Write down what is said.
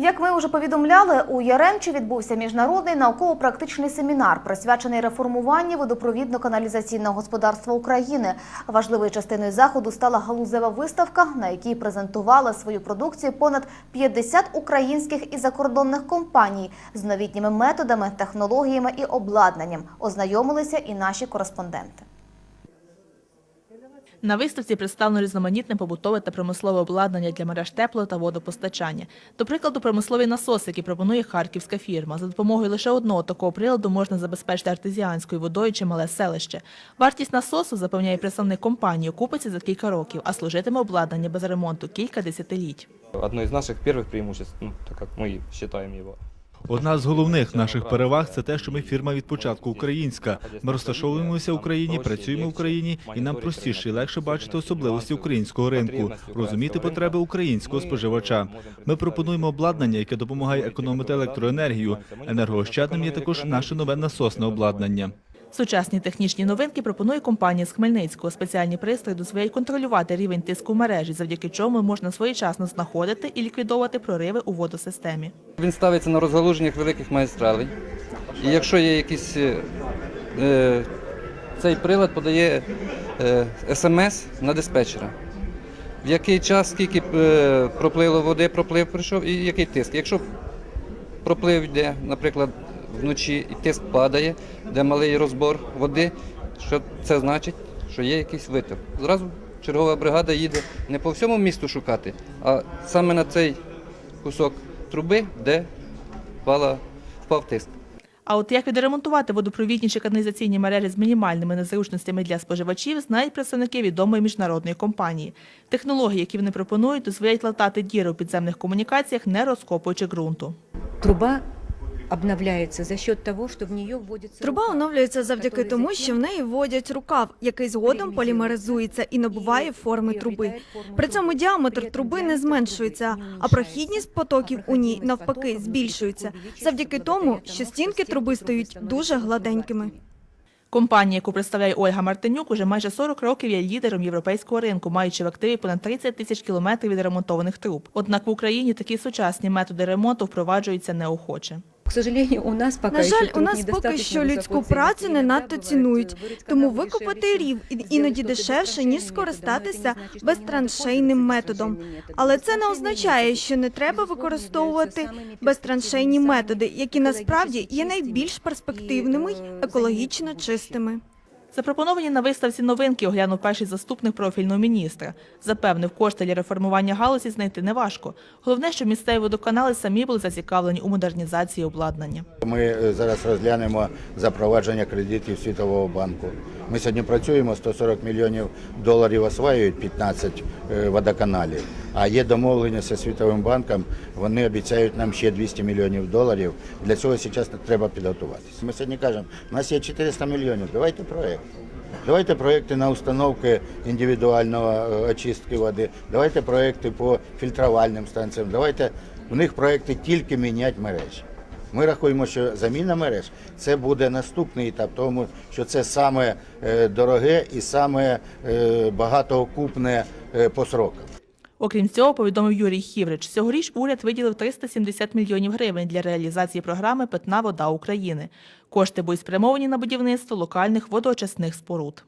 Як ми вже повідомляли, у Яремчі відбувся міжнародний науково-практичний семінар, присвячений реформуванню водопровідно-каналізаційного господарства України. Важливою частиною заходу стала галузева виставка, на якій презентували свою продукцію понад 50 українських і закордонних компаній з новітніми методами, технологіями і обладнанням. Ознайомилися і наші кореспонденти. На виставці представлено різноманітне побутове та промислове обладнання для мереж тепло та водопостачання. До прикладу, промислові насоси, які пропонує харківська фірма. За допомогою лише одного такого приладу можна забезпечити артезіанською водою чимале селище. Вартість насосу, запевняє представник компанії, окупиться за кілька років, а служитиме обладнання без ремонту кілька десятиліть. Одно из наших первых преимуществ, ну, так как мы считаем его. Одна з головних наших переваг це те, що ми фірма від початку українська. Ми розташовуємося в Україні, працюємо в Україні, і нам простіше і легше бачити особливості українського ринку, розуміти потреби українського споживача. Ми пропонуємо обладнання, яке допомагає економити електроенергію. Енергоощадним є також наше нове насосне обладнання. Сучасні технічні новинки пропонує компанія з Хмельницького. Спеціальні пристрої дозволяють контролювати рівень тиску в мережі, завдяки чому можна своєчасно знаходити і ліквідовувати прориви у водосистемі. Він ставиться на розгалуженнях великих магістралей. І якщо є якісь. е, е, цей прилад подає е, смс на диспетчера. В який час, скільки проплило води, проплив прийшов і який тиск. Якщо проплив йде, наприклад, вночі і тиск падає, де малий розбор води, що це значить, що є якийсь виток. Зразу чергова бригада їде не по всьому місту шукати, а саме на цей кусок труби, де впала, впав тиск. А от як відремонтувати водопровідні чи каналізаційні мережі з мінімальними незручностями для споживачів, знають представники відомої міжнародної компанії. Технології, які вони пропонують, дозволяють латати діри у підземних комунікаціях, не розкопуючи ґрунту. Труба обновляется за счет того, что в нее вводится Труба оновлюється завдяки тому, що в неї вводять рукав, який згодом полімеризується і набуває форми труби. При цьому діаметр труби не зменшується, а прохідність потоків у ній навпаки збільшується, завдяки тому, що стінки труби стають дуже гладенькими. Компанія, яку представляє Ольга Мартинюк, уже майже 40 років є лідером європейського ринку, маючи в активі понад 30 тисяч кілометрів відремонтованих труб. Однак в Україні такі сучасні методи ремонту впроваджуються неохоче. К сожалению, у нас пока На еще жаль, у труд нас поки недостаточно що високо людську ціниться. працю не Иногда надто бывает, цінують, э, вырыть тому канал викопати дешевле, рів і- сделать іноді что-то дешевше, ніж безтраншейное, скористатися да, но это не значит, что не надо безтраншейним пользоваться методом. безтраншейным методом. Але це не Безтраншейные означає, методи, що не треба безусловно, використовувати являються самими безтраншейні перспективними, методи, самими які насправді є екологічно найбільш чистими перспективними, і, е, екологічно взаємодопомогущими. чистими. Запропоновані на виставці новинки оглянув перший заступник профільного міністра. Запевнив, кошти для реформування галузі знайти неважко. Головне, щоб місцеві водоканали самі були зацікавлені у модернізації обладнання. Ми е, зараз розглянемо запровадження кредитів Світового банку. Ми сьогодні працюємо, 140 мільйонів доларів осваюють 15 е, водоканалів. А є домовленість зі Світовим банком, вони обіцяють нам ще 200 мільйонів доларів. Для цього зараз треба підготуватися. Ми сьогодні кажемо, у нас є 400 мільйонів, давайте проєкт. Давайте проекти на установки індивідуального е, очистки води, давайте проекти по фільтрувальним станціям, давайте в них проекти тільки міняти мережі. Ми рахуємо, що заміна мереж це буде наступний етап, тому що це саме е, дороге і саме е, багатоокупне е, по срокам. Окрім цього, повідомив Юрій Хіврич, цьогоріч уряд виділив 370 мільйонів гривень для реалізації програми Питна вода України. Кошти будуть спрямовані на будівництво локальних водоочисних споруд.